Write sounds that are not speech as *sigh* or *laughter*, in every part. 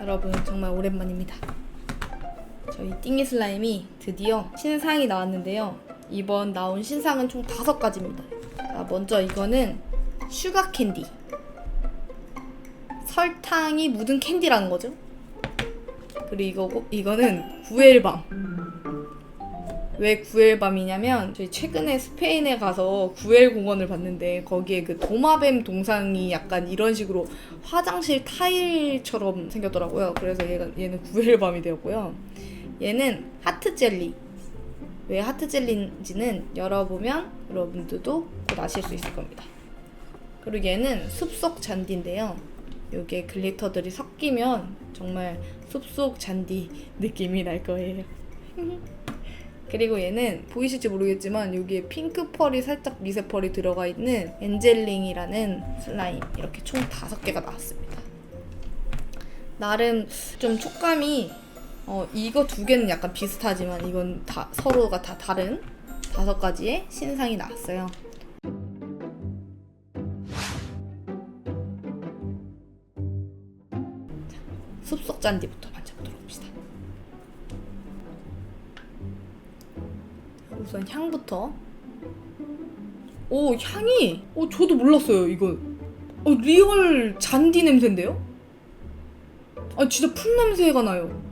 여러분 정말 오랜만입니다. 저희 띵이 슬라임이 드디어 신상이 나왔는데요. 이번 나온 신상은 총 다섯 가지입니다. 자, 먼저 이거는 슈가 캔디. 설탕이 묻은 캔디라는 거죠. 그리고 이거 이거는 구엘밤. 왜 구엘밤이냐면 저희 최근에 스페인에 가서 구엘 공원을 봤는데 거기에 그 도마뱀 동상이 약간 이런 식으로 화장실 타일처럼 생겼더라고요. 그래서 얘가 얘는 구엘밤이 되었고요. 얘는 하트 젤리. 왜 하트 젤리인지는 열어보면 여러분들도 곧 아실 수 있을 겁니다. 그리고 얘는 숲속 잔디인데요. 요게 글리터들이 섞이면 정말 숲속 잔디 느낌이 날 거예요. *laughs* 그리고 얘는 보이실지 모르겠지만 여기에 핑크 펄이 살짝 미세 펄이 들어가 있는 엔젤링이라는 슬라임 이렇게 총 다섯 개가 나왔습니다. 나름 좀 촉감이 어, 이거 두 개는 약간 비슷하지만 이건 다 서로가 다 다른 다섯 가지의 신상이 나왔어요. 자, 숲속 잔디부터 만져 우선 향부터. 오 향이. 오 저도 몰랐어요 이거. 어 리얼 잔디 냄새인데요? 아 진짜 풀 냄새가 나요.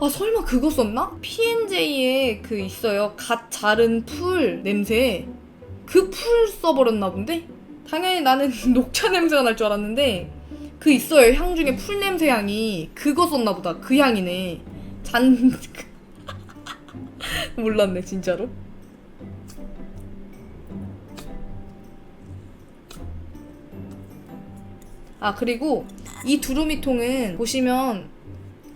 아 설마 그거 썼나? P&J에 그 있어요. 갓 자른 풀 냄새. 그 풀 써버렸나 본데? 당연히 나는 *laughs* 녹차 냄새가 날 줄 알았는데 그 있어요. 향 중에 풀 냄새 향이 그거 썼나 보다. 그 향이네. 잔 *laughs* 몰랐네 진짜로. 아 그리고 이 두루미통은 보시면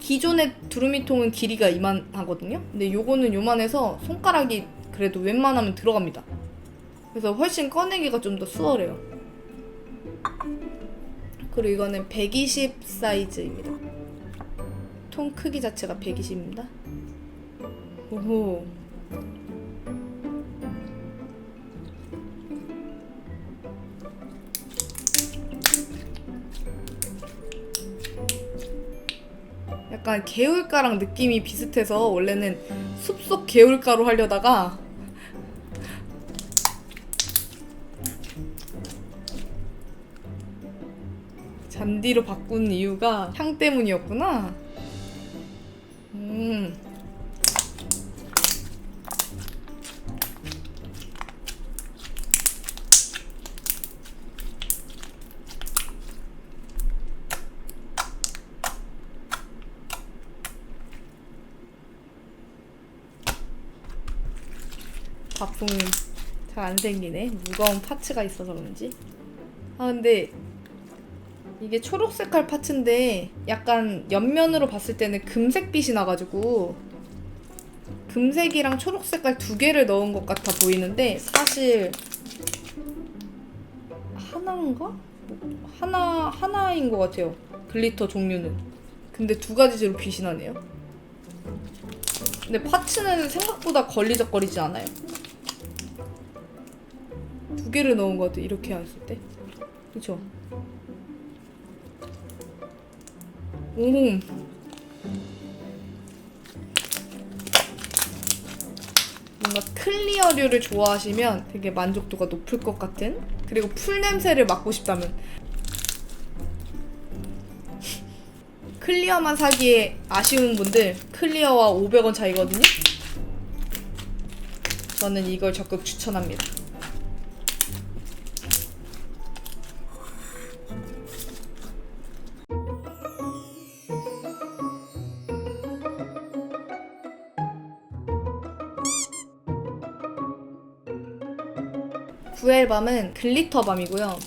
기존의 두루미통은 길이가 이만하거든요. 근데 요거는 요만해서 손가락이 그래도 웬만하면 들어갑니다. 그래서 훨씬 꺼내기가 좀 더 수월해요. 그리고 이거는 120 사이즈입니다. 통 크기 자체가 120입니다. 오호. 약간 개울가랑 느낌이 비슷해서 원래는 숲속 개울가로 하려다가 잔디로 바꾼 이유가 향 때문이었구나. 음. 밥풍 잘안 생기네. 무거운 파츠가 있어서 그런지. 아 근데 이게 초록 색깔 파츠인데 약간 옆면으로 봤을 때는 금색빛이 나가지고 금색이랑 초록 색깔 두 개를 넣은 것 같아 보이는데 사실 하나인가? 뭐, 하나 하나인 것 같아요. 글리터 종류는. 근데 두 가지로 빛이 나네요. 근데 파츠는 생각보다 걸리적거리지 않아요. 두 개를 넣은 것 같아 이렇게 했을 때. 그쵸? 오. 뭔가 클리어류를 좋아하시면 되게 만족도가 높을 것 같은 그리고 풀 냄새를 맡고 싶다면 *laughs* 클리어만 사기에 아쉬운 분들 클리어와 500원 차이거든요. 저는 이걸 적극 추천합니다. 밤은 글리터 밤이고요.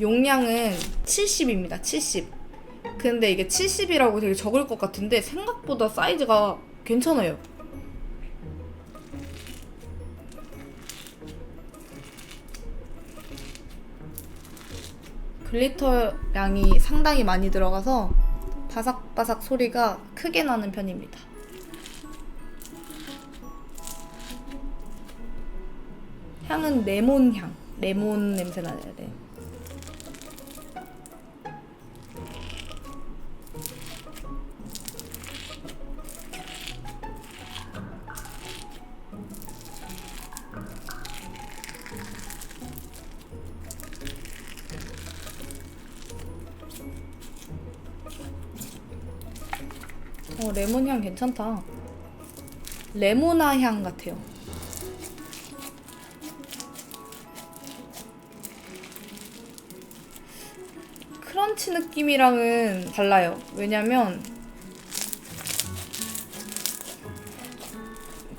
용량은 70입니다. 70. 근데 이게 70이라고 되게 적을 것 같은데 생각보다 사이즈가 괜찮아요. 글리터 양이 상당히 많이 들어가서 바삭바삭 소리가 크게 나는 편입니다. 향은 레몬 향. 레몬 냄새 나야 돼. 어, 레몬 향 괜찮다. 레모나 향 같아요. 크런치 느낌이랑은 달라요. 왜냐면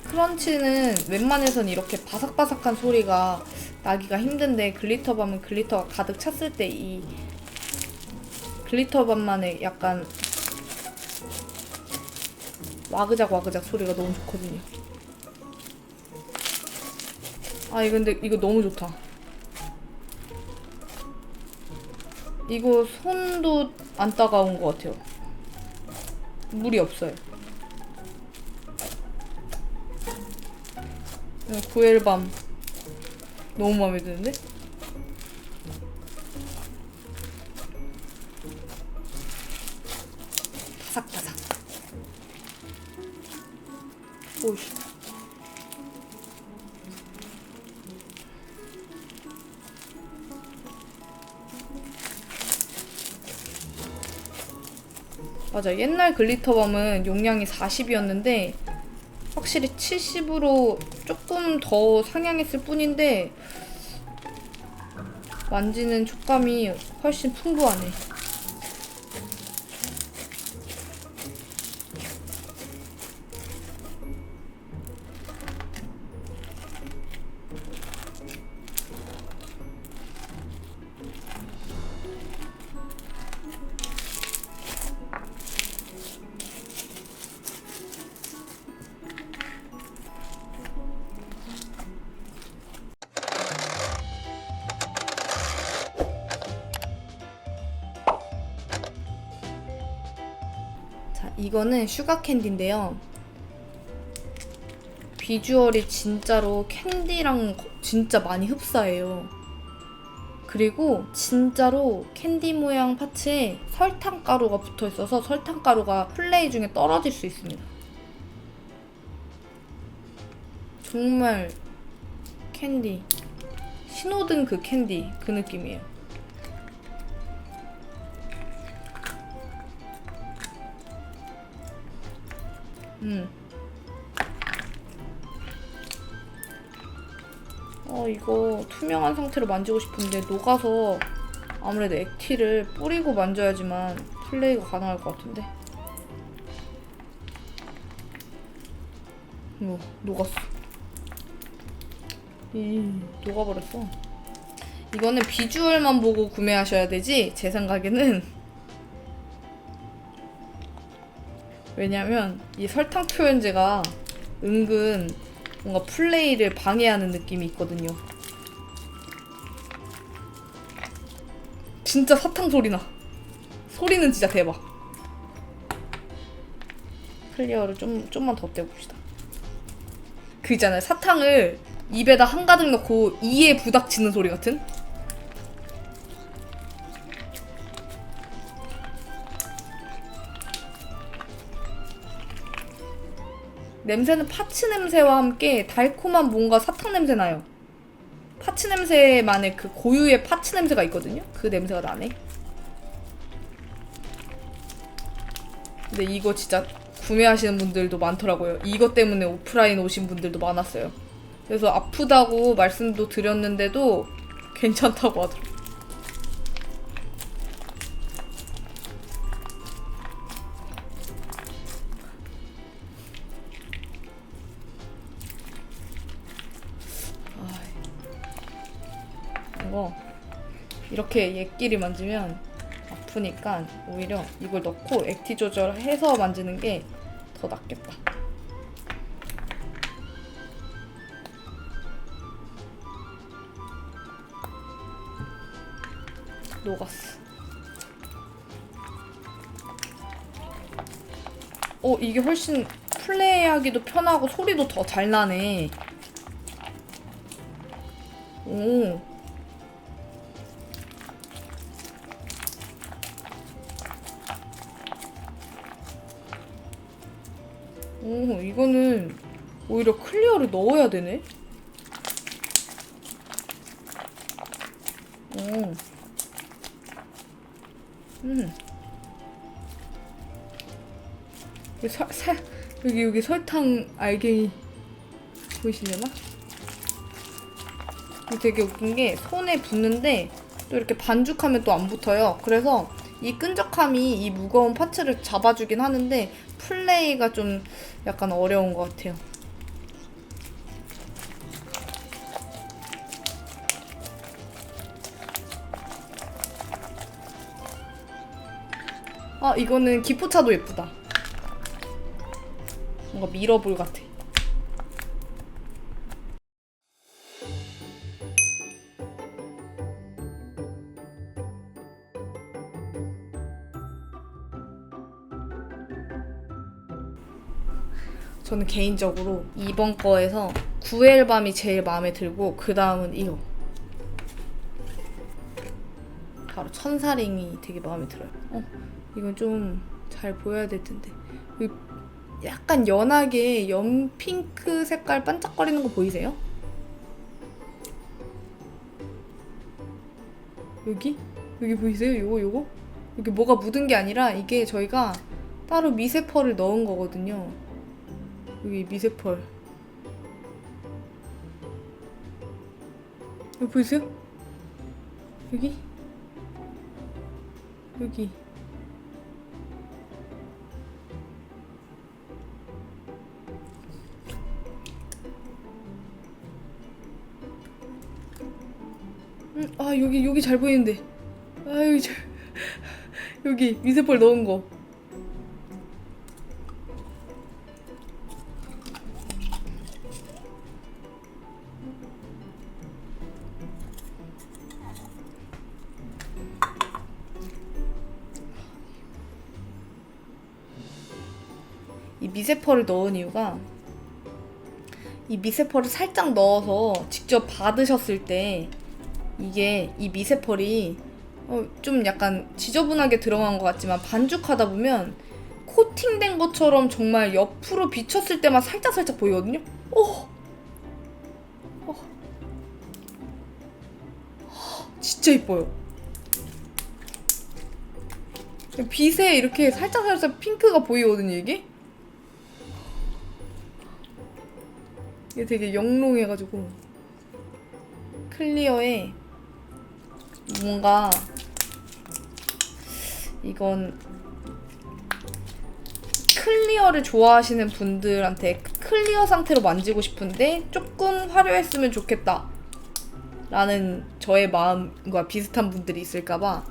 크런치는 웬만해선 이렇게 바삭바삭한 소리가 나기가 힘든데 글리터밤은 글리터가 가득 찼을 때 이 글리터밤만의 약간 와그작 와그작 소리가 너무 좋거든요. 아, 이 근데 이거 너무 좋다. 이거 손도 안 따가운 것 같아요. 물이 없어요. 구엘밤 너무 마음에 드는데? 맞아. 옛날 글리터밤은 용량이 40이었는데 확실히 70으로 조금 더 상향했을 뿐인데 만지는 촉감이 훨씬 풍부하네. 이거는 슈가 캔디인데요. 비주얼이 진짜로 캔디랑 거- 진짜 많이 흡사해요. 그리고 진짜로 캔디 모양 파츠에 설탕 가루가 붙어 있어서 설탕 가루가 플레이 중에 떨어질 수 있습니다. 정말 캔디. 신호등 그 캔디 그 느낌이에요. 음. 어, 이거 투명한 상태로 만지고 싶은데 녹아서 아무래도 액티를 뿌리고 만져야지만 플레이가 가능할 것 같은데. 뭐, 녹았어. 이, 녹아버렸어. 이거는 비주얼만 보고 구매하셔야 되지, 제 생각에는. 왜냐면 이 설탕 표현제가 은근 뭔가 플레이를 방해하는 느낌이 있거든요. 진짜 사탕 소리 나. 소리는 진짜 대박. 클리어를 좀 좀만 더 떼봅시다. 그 있잖아요. 사탕을 입에다 한가득 넣고 이에 부닥치는 소리 같은? 냄새는 파츠 냄새와 함께 달콤한 뭔가 사탕 냄새 나요. 파츠 냄새만의 그 고유의 파츠 냄새가 있거든요. 그 냄새가 나네. 근데 이거 진짜 구매하시는 분들도 많더라고요. 이것 때문에 오프라인 오신 분들도 많았어요. 그래서 아프다고 말씀도 드렸는데도 괜찮다고 하더라고요. 이렇게 얘끼리 만지면 아프니까 오히려 이걸 넣고 액티 조절해서 만지는 게 더 낫겠다. 녹았어. 어, 이게 훨씬 플레이하기도 편하고 소리도 더 잘 나네. 오. 넣어야 되네? 오. 음. 여기, 설, 사, 여기 여기 설탕 알갱이 보이시려나? 이게 되게 웃긴 게 손에 붙는데 또 이렇게 반죽하면 또 안 붙어요. 그래서 이 끈적함이 이 무거운 파츠를 잡아주긴 하는데 플레이가 좀 약간 어려운 것 같아요. 아 이거는 기포차도 예쁘다. 뭔가 미러볼 같아. 저는 개인적으로 이번 거에서 구엘밤이 제일 마음에 들고 그 다음은 이거 바로 천사링이 되게 마음에 들어요. 어, 이건 좀 잘 보여야 될 텐데. 이 약간 연하게 연핑크 색깔 반짝거리는 거 보이세요? 여기? 여기 보이세요? 요거 요거? 여기 뭐가 묻은 게 아니라 이게 저희가 따로 미세펄을 넣은 거거든요. 여기 미세펄. 여기 보이세요? 여기? 여기. 음, 아 여기 여기 잘 보이는데. 아 여기 잘 여기 미세펄 넣은 거. 이 미세펄을 넣은 이유가 이 미세펄을 살짝 넣어서 직접 받으셨을 때 이게 이 미세펄이 어, 좀 약간 지저분하게 들어간 것 같지만 반죽하다 보면 코팅된 것처럼 정말 옆으로 비쳤을 때만 살짝 살짝 보이거든요. 오, 어. 진짜 이뻐요. 빛에 이렇게 살짝 살짝 핑크가 보이거든요 이게. 이게 되게 영롱해가지고 클리어에 뭔가 이건 클리어를 좋아하시는 분들한테 클리어 상태로 만지고 싶은데 조금 화려했으면 좋겠다 라는 저의 마음과 비슷한 분들이 있을까봐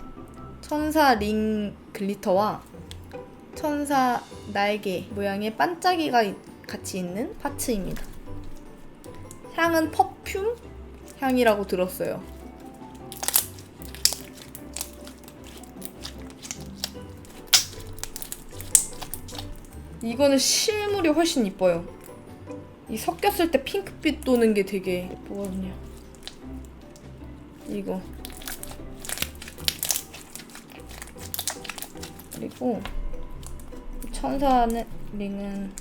천사 링 글리터와 천사 날개 모양의 반짝이가 이- 같이 있는 파츠입니다. 향은 퍼퓸 향이라고 들었어요. 이거는 실물이 훨씬 이뻐요. 이 섞였을 때 핑크빛 도는 게 되게 예쁘거든요. 이거. 그리고 이 천사는 링은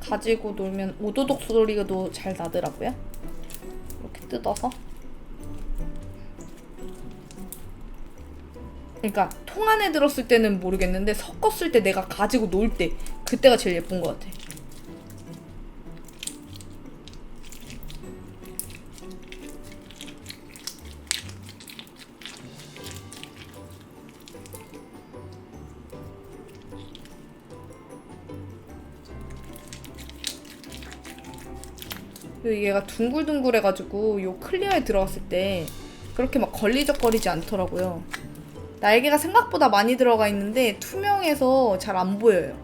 가지고 놀면 오도독 소리가도 잘 나더라고요. 이렇게 뜯어서. 그러니까 통 안에 들었을 때는 모르겠는데 섞었을 때 내가 가지고 놀 때 그때가 제일 예쁜 것 같아. 얘가 둥글둥글해가지고 요 클리어에 들어갔을 때 그렇게 막 걸리적거리지 않더라고요. 날개가 생각보다 많이 들어가 있는데 투명해서 잘 안 보여요.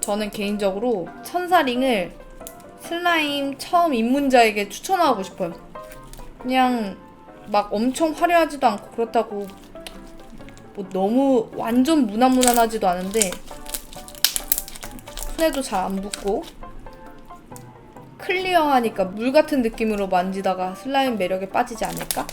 저는 개인적으로 천사링을 슬라임 처음 입문자에게 추천하고 싶어요. 그냥 막 엄청 화려하지도 않고 그렇다고 뭐 너무 완전 무난무난하지도 않은데 손에도 잘 안 붙고 클리어하니까 물 같은 느낌으로 만지다가 슬라임 매력에 빠지지 않을까?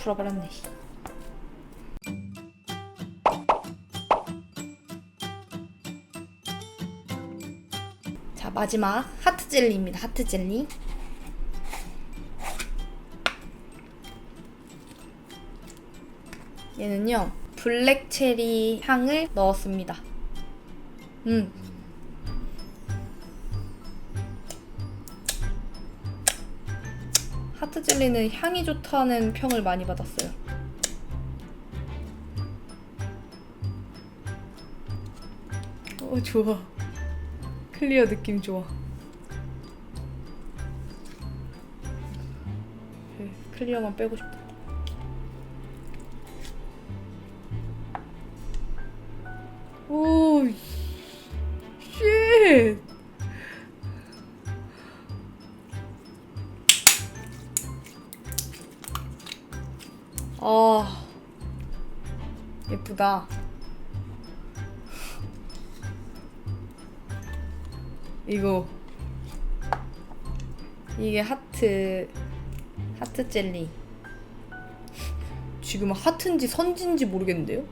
풀어버렸네. 씨. 자 마지막 하트 젤리입니다. 하트 젤리. 얘는요 블랙 체리 향을 넣었습니다. 음. 젤리는 향이 좋다는 평을 많이 받았어요. 어 좋아. 클리어 느낌 좋아. 네, 클리어만 빼고 싶다. 오, 쉣. 아, 예쁘다. 이거 이게 하트 하트 젤리. 지금 하트인지 선지인지 모르겠는데요?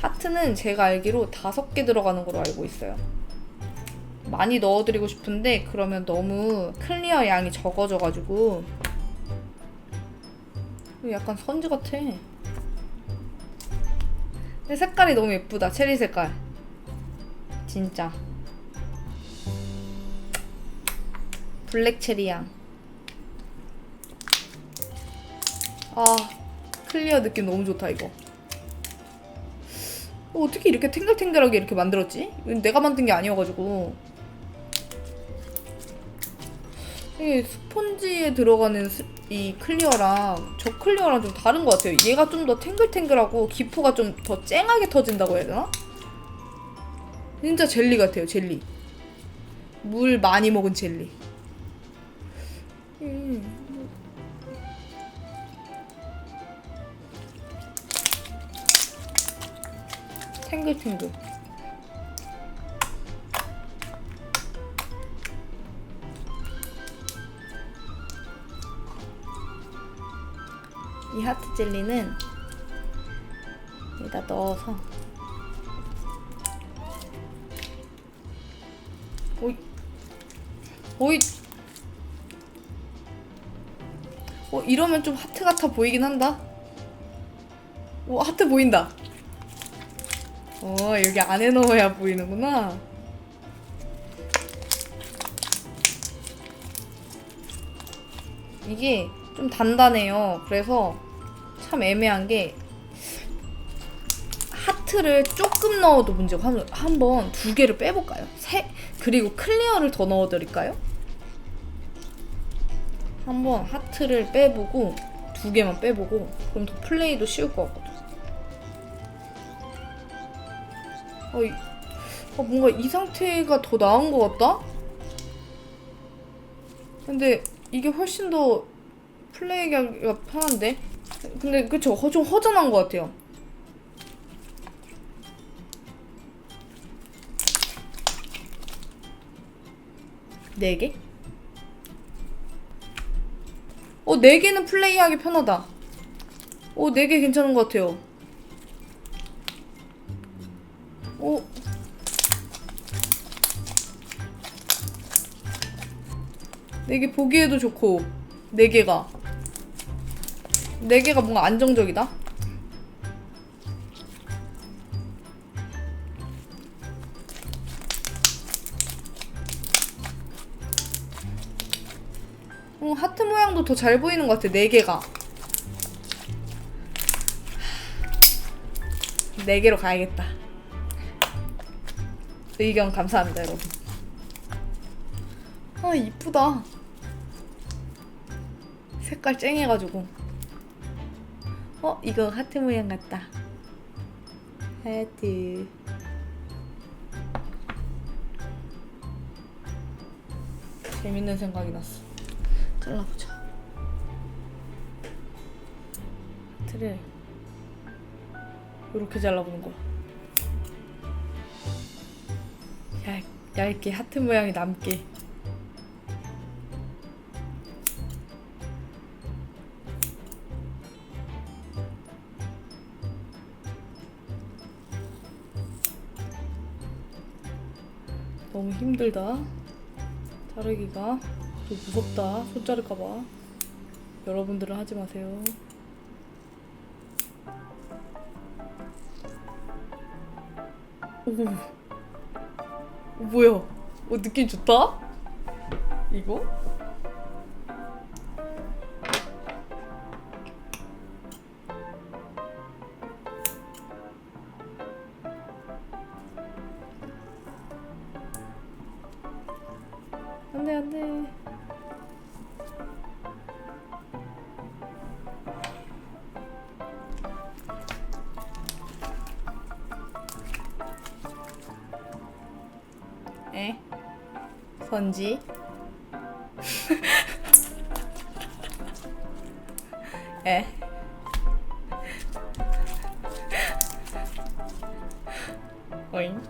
하트는 제가 알기로 다섯 개 들어가는 걸로 알고 있어요. 많이 넣어드리고 싶은데 그러면 너무 클리어 양이 적어져가지고 약간 선지 같아. 근데 색깔이 너무 예쁘다. 체리 색깔. 진짜. 블랙 체리 향. 아, 클리어 느낌 너무 좋다, 이거. 어, 어떻게 이렇게 탱글탱글하게 이렇게 만들었지? 내가 만든 게 아니어가지고. 이 스펀지에 들어가는 스- 이 클리어랑 저 클리어랑 좀 다른 것 같아요. 얘가 좀 더 탱글탱글하고 기포가 좀 더 쨍하게 터진다고 해야 되나? 진짜 젤리 같아요, 젤리. 물 많이 먹은 젤리. 음. 탱글탱글. 이 하트 젤리는 여기다 넣어서. 오이. 오이. 어 이러면 좀 하트 같아 보이긴 한다. 오 하트 보인다. 어 여기 안에 넣어야 보이는구나. 이게 좀 단단해요. 그래서 참 애매한 게 하트를 조금 넣어도 문제고 한- 한번 두 개를 빼볼까요? 세 그리고 클리어를 더 넣어드릴까요? 한번 하트를 빼보고 두 개만 빼보고 그럼 더 플레이도 쉬울 것 같거든. 어, 이- 어, 뭔가 이 상태가 더 나은 것 같다? 근데 이게 훨씬 더 플레이하기가 편한데? 근데 그쵸 허- 좀 허전한 것 같아요 네 개? 어, 네 개는 플레이하기 편하다. 어, 네 개 괜찮은 것 같아요. 어. 네 개 보기에도 좋고, 네 개가. 네 개가 뭔가 안정적이다? 어, 하트 모양도 더 잘 보이는 것 같아, 네 개가. 네 개로 가야겠다. 의견 감사합니다, 여러분. 아, 이쁘다. 색깔 쨍해가지고. 어, 이거 하트 모양 같다. 하트. 재밌는 생각이 났어. 잘라보자. 하트를 이렇게 잘라보는 거야. 얇, 얇게 하트 모양이 남게. 너무 힘들다. 자르기가 또 무섭다. 손 자를까봐. 여러분들은 하지 마세요. 오, 오 뭐야? 오 느낌 좋다. 이거? 에? 선지? 에? *laughs* 어잉?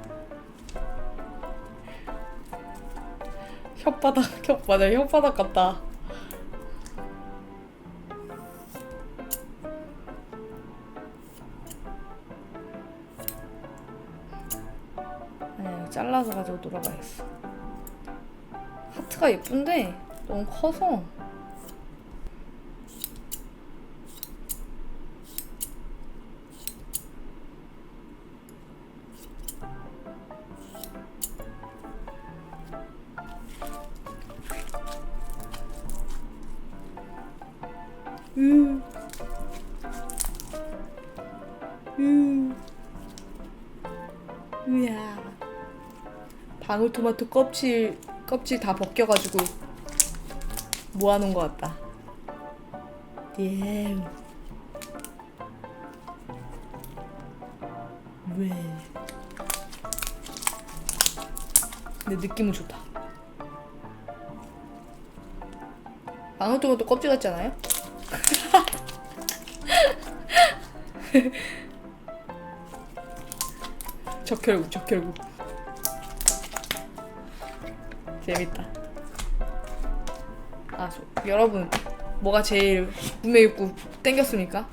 혓바닥, 혓, 맞아, 혓바닥 같다. 예쁜데 너무 커서 음. 음. 으야. 방울토마토 껍질 껍질 다 벗겨가지고 모아놓은 것 같다. 예. 왜? 근데 느낌은 좋다. 방울토마토 껍질 같지 않아요? *laughs* 적혈구, 적혈구. 재밌다. 아, 저, 여러분, 뭐가 제일 구매욕구 땡겼습니까?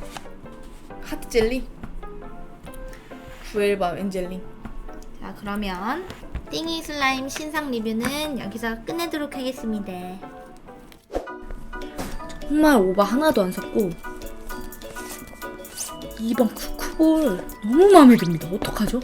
하트 젤리? 구엘밤 엔젤링. 자 그러면 띵이 슬라임 신상 리뷰는 여기서 끝내도록 하겠습니다. 정말 오바 하나도 안 샀고 2번 쿠쿠볼 너무 마음에 듭니다. 어떡하죠?